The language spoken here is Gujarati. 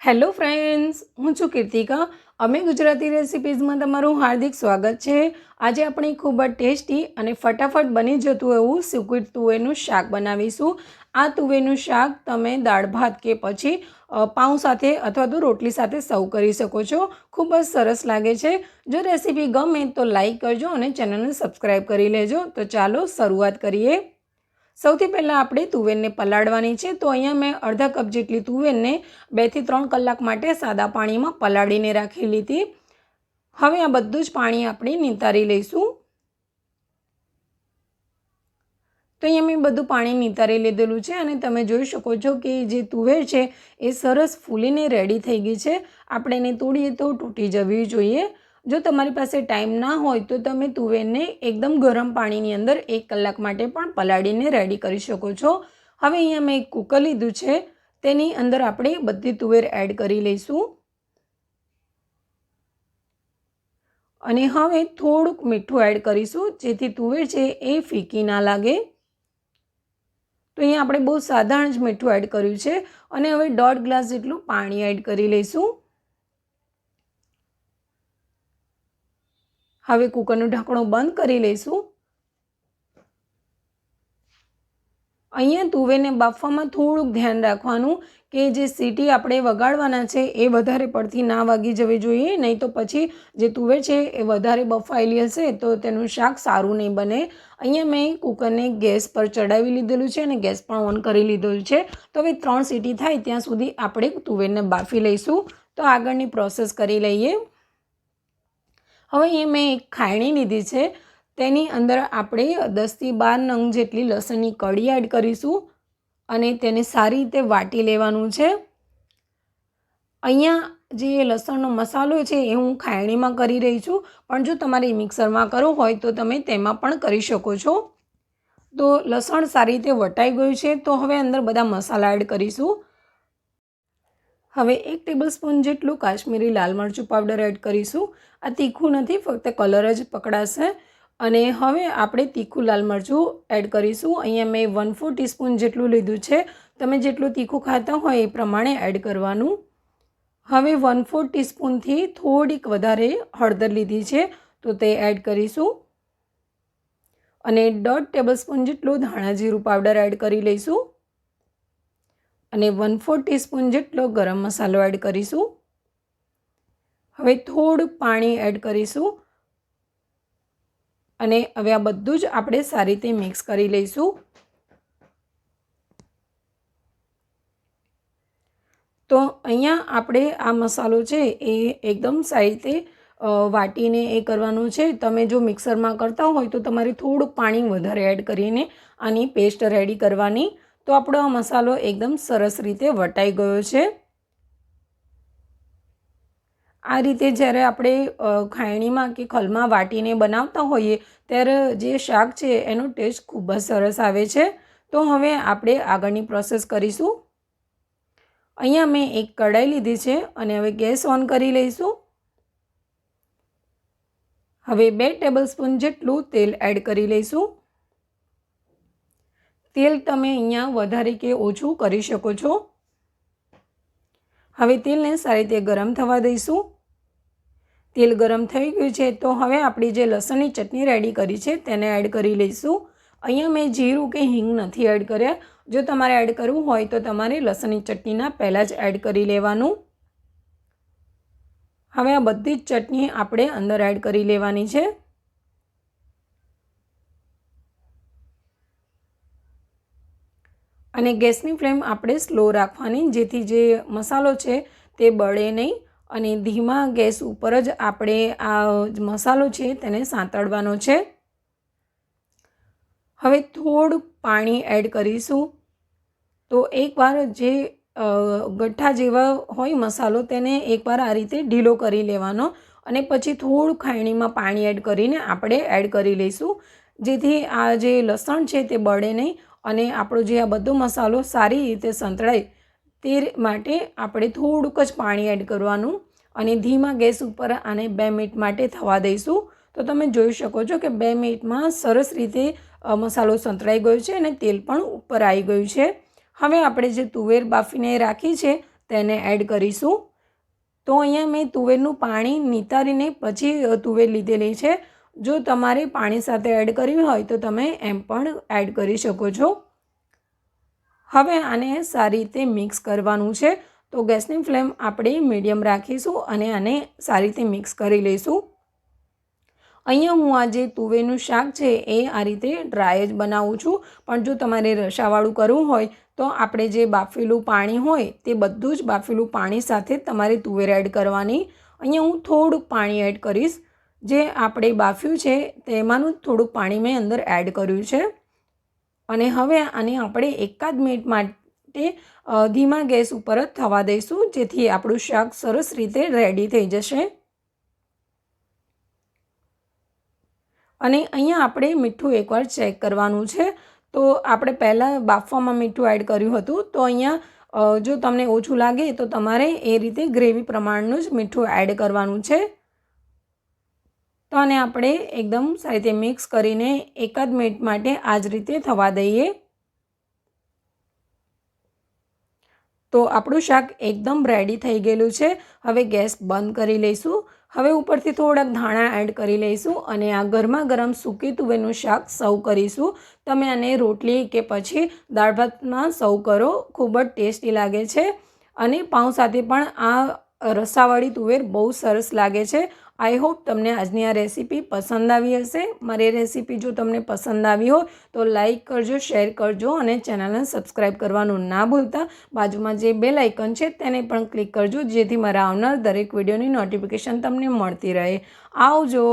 હેલો ફ્રેન્ડ્સ, હું છું કીર્તિકા. અમે ગુજરાતી રેસિપીઝમાં તમારું હાર્દિક સ્વાગત છે. આજે આપણે ખૂબ જ ટેસ્ટી અને ફટાફટ બની જતું એવું સિક્વિટ તુવેરનું શાક બનાવીશું. આ તુવેરનું શાક તમે દાળ, ભાત કે પછી પાઉં સાથે અથવા તો રોટલી સાથે સર્વ કરી શકો છો. ખૂબ જ સરસ લાગે છે. જો રેસીપી ગમે તો લાઈક કરજો અને ચેનલને સબસ્ક્રાઈબ કરી લેજો. તો ચાલો શરૂઆત કરીએ. સૌથી પહેલાં આપણે તુવેરને પલાળવાની છે. તો અહીંયા મેં અડધા કપ જેટલી તુવેરને બેથી ત્રણ કલાક માટે સાદા પાણીમાં પલાળીને રાખી લીધી. હવે આ બધું જ પાણી આપણે નિતારી લઈશું. તો અહીંયા મેં બધું પાણી નિતારી લીધેલું છે અને તમે જોઈ શકો છો કે જે તુવેર છે એ સરસ ફૂલીને રેડી થઈ ગઈ છે. આપણે એને તોડીએ તો તૂટી જવી જોઈએ. જો તમારી પાસે ટાઈમ ના હોય તો તમે તુવેરને એકદમ ગરમ પાણીની અંદર એક કલાક માટે પણ પલાળીને રેડી કરી શકો છો. હવે અહીંયા મેં એક કુકર લીધું છે. તેની અંદર આપણે બધી તુવેર એડ કરી લઈશું. અને હવે થોડુંક મીઠું એડ કરીશું, જેથી તુવેર છે એ ફીકી ના લાગે. તો અહીંયા આપણે બહુ સાધારણ જ મીઠું એડ કર્યું છે. અને હવે દોઢ ગ્લાસ જેટલું પાણી એડ કરી લઈશું. હવે કુકરનું ઢાંકણું બંધ કરી લઈશું. અહીંયા તુવેરને બાફવામાં થોડુંક ધ્યાન રાખવાનું કે જે સીટી આપણે વગાડવાના છે એ વધારે પડતી ના વાગી જવી જોઈએ, નહીં તો પછી જે તુવેર છે એ વધારે બફાયેલી હશે તો તેનું શાક સારું નહીં બને. અહીંયા મેં કુકરને ગેસ પર ચડાવી લીધેલું છે અને ગેસ પણ ઓન કરી લીધેલું છે. તો હવે ત્રણ સીટી થાય ત્યાં સુધી આપણે તુવેરને બાફી લઈશું. તો આગળની પ્રોસેસ કરી લઈએ. હવે અહીંયા મેં એક ખાયણી લીધી છે. તેની અંદર આપણે દસથી બાર નંગ જેટલી લસણની કઢી એડ કરીશું અને તેને સારી રીતે વાટી લેવાનું છે. અહીંયા જે લસણનો મસાલો છે એ હું ખાયણીમાં કરી રહી છું. પણ જો તમારે મિક્સરમાં કરવું હોય તો તમે તેમાં પણ કરી શકો છો. તો લસણ સારી રીતે વટાઈ ગયું છે. તો હવે અંદર બધા મસાલા એડ કરીશું. હવે એક ટેબલસ્પૂન જેટલું કાશ્મીરી લાલ મરચું પાવડર એડ કરીશું. આ તીખું નથી, ફક્ત કલર જ પકડાશે. અને હવે આપણે તીખું લાલ મરચું એડ કરીશું. અહીંયા મેં વન ફોર ટીસ્પૂન જેટલું લીધું છે. તમે જેટલું તીખું ખાતા હોય એ પ્રમાણે એડ કરવાનું. હવે વન ફોર ટીસ્પૂનથી થોડીક વધારે હળદર લીધી છે, તો તે એડ કરીશું. અને દોઢ ટેબલસ્પૂન જેટલું ધાણા જીરું પાવડર એડ કરી લઈશું. અને વન ફોર ટીસ્પૂન જેટલો ગરમ મસાલો એડ કરીશું. હવે થોડું પાણી એડ કરીશું. અને હવે આ બધું જ આપણે સારી રીતે મિક્સ કરી લઈશું. તો અહીંયા આપણે આ મસાલો છે એ એકદમ સારી રીતે વાટીને એ કરવાનું છે. તમે જો મિક્સરમાં કરતા હોય તો તમારે થોડું પાણી વધારે એડ કરીને આની પેસ્ટ રેડી કરવાની. તો આપણો આ મસાલો એકદમ સરસ રીતે વટાઈ ગયો છે. આ રીતે જ્યારે આપણે ખાયણીમાં કે ખલમાં વાટીને બનાવતા હોઈએ ત્યારે જે શાક છે એનો ટેસ્ટ ખૂબ જ સરસ આવે છે. તો હવે આપણે આગળની પ્રોસેસ કરીશું. અહીંયા મેં એક કઢાઈ લીધી છે અને હવે ગેસ ઓન કરી લઈશું. હવે બે ટેબલ સ્પૂન જેટલું તેલ એડ કરી લઈશું. તેલ તમે અહીંયા વધારે કે ઓછું કરી શકો છો. હવે તેલને સારી રીતે ગરમ થવા દઈશું. તેલ ગરમ થઈ ગયું છે તો હવે આપણી જે લસણની ચટણી રેડી કરી છે તેને એડ કરી લઈશું. અહીંયા મેં જીરું કે હિંગ નથી એડ કર્યા. જો તમારે એડ કરવું હોય તો તમારે લસણની ચટણીના પહેલાં જ એડ કરી લેવાનું. હવે આ બધી જ ચટણી આપણે અંદર એડ કરી લેવાની છે. અને ગેસની ફ્લેમ આપણે સ્લો રાખવાની, જેથી જે મસાલો છે તે બળે નહીં અને ધીમા ગેસ ઉપર જ આપણે આ મસાલો છે તેને સાંતળવાનો છે. હવે થોડું પાણી એડ કરીશું. તો એકવાર જે ગઠ્ઠા જેવા હોય મસાલો તેને એકવાર આ રીતે ઢીલો કરી લેવાનો અને પછી થોડું ખાયણીમાં પાણી એડ કરીને આપણે એડ કરી લઈશું. જેથી આ જે લસણ છે તે બળે નહીં અને આપણો જે આ બધો મસાલો સારી રીતે સંતળાય તે માટે આપણે થોડુંક જ પાણી એડ કરવાનું અને ધીમા ગેસ ઉપર આને બે મિનિટ માટે થવા દઈશું. તો તમે જોઈ શકો છો કે બે મિનિટમાં સરસ રીતે મસાલો સંતળાઈ ગયો છે અને તેલ પણ ઉપર આવી ગયું છે. હવે આપણે જે તુવેર બાફીને રાખી છે તેને એડ કરીશું. તો અહીંયા મેં તુવેરનું પાણી નિતારીને પછી તુવેર લીધેલી છે. જો તમારે પાણી સાથે એડ કરવી હોય તો તમે એમ પણ એડ કરી શકો છો. હવે આને સારી રીતે મિક્સ કરવાનું છે. તો ગેસની ફ્લેમ આપણે મીડિયમ રાખીશું અને આને સારી રીતે મિક્સ કરી લઈશું. અહીંયા હું આ જે તુવેનું શાક છે એ આ રીતે ડ્રાય જ બનાવું છું. પણ જો તમારે રસાવાળું કરવું હોય તો આપણે જે બાફેલું પાણી હોય તે બધું જ બાફેલું પાણી સાથે તમારે તુવેર એડ કરવાની. અહીંયા હું થોડુંક પાણી એડ કરીશ. જે આપણે બાફ્યું છે, તેમાંનું થોડુંક પાણી મેં અંદર એડ કર્યું છે. અને હવે આને આપણે એકાદ મિનિટ માટે ધીમા ગેસ ઉપર જ થવા દઈશું, જેથી આપણું શાક સરસ રીતે રેડી થઈ જશે. અને અહીંયા આપણે મીઠું એકવાર ચેક કરવાનું છે. તો આપણે પહેલાં બાફવામાં મીઠું એડ કર્યું હતું, તો અહીંયા જો તમને ઓછું લાગે તો તમારે એ રીતે ગ્રેવી પ્રમાણનું જ મીઠું એડ કરવાનું છે. તો આને આપણે એકદમ સારી રીતે મિક્સ કરીને એકાદ મિનિટ માટે આ જ રીતે થવા દઈએ. તો આપણું શાક એકદમ રેડી થઈ ગયેલું છે. હવે ગેસ બંધ કરી લઈશું. હવે ઉપરથી થોડાક ધાણા એડ કરી લઈશું અને આ ગરમા ગરમ સૂકી તુવેરનું શાક સર્વ કરીશું. તમે આને રોટલી કે પછી દાળ ભાતમાં સર્વ કરો. ખૂબ જ ટેસ્ટી લાગે છે. અને પાઉં સાથે પણ આ રસાવાળી તુવેર બહુ સરસ લાગે છે. આઈ હોપ તમને આજની આ રેસીપી પસંદ આવી હશે. મારી રેસીપી જો તમને પસંદ આવી હોય તો લાઈક કરજો, શેર કરજો અને ચેનલને સબસ્ક્રાઈબ કરવાનું ના ભૂલતા. બાજુમાં જે બેલ આઇકન છે તેને પણ ક્લિક કરજો જેથી મારા આવનાર દરેક વિડીયોની નોટિફિકેશન તમને મળતી રહે. આવજો!